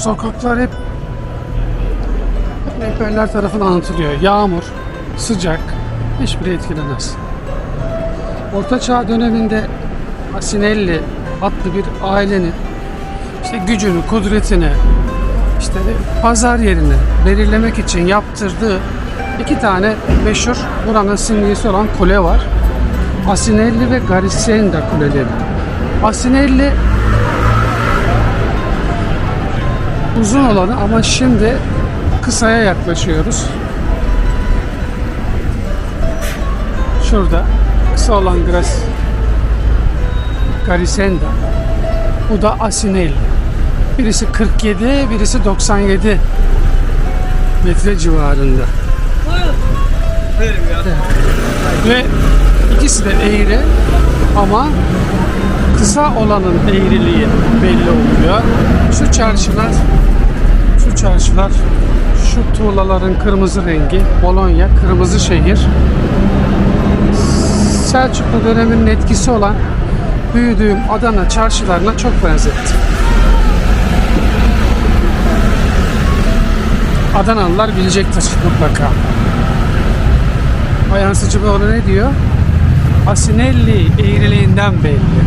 sokaklar hep rehberler tarafından anlatılıyor. Yağmur, sıcak hiçbiri etkilemez. Orta Çağ döneminde Asinelli adlı bir ailenin işte gücünü, kudretini, işte pazar yerini belirlemek için yaptırdığı iki tane meşhur buranın simgesi olan kule var. Asinelli ve Garisenda kuleleri. Asinelli uzun olanı ama şimdi kısaya yaklaşıyoruz. Şurada kısa olan Gras Garisenda. Bu da Asinelli. Birisi 47, birisi 97 metre civarında. Ve ikisi de eğri ama kısa olanın eğriliği belli oluyor. Şu çarşılar, şu çarşılar, şu tuğlaların kırmızı rengi, Bologna, kırmızı şehir. Selçuklu döneminin etkisi olan büyüdüğüm Adana çarşılarına çok benzettim. Adanalılar bilecektir mutlaka. Bayan Sıcıboğlu ne diyor? Asinelli eğriliğinden belli.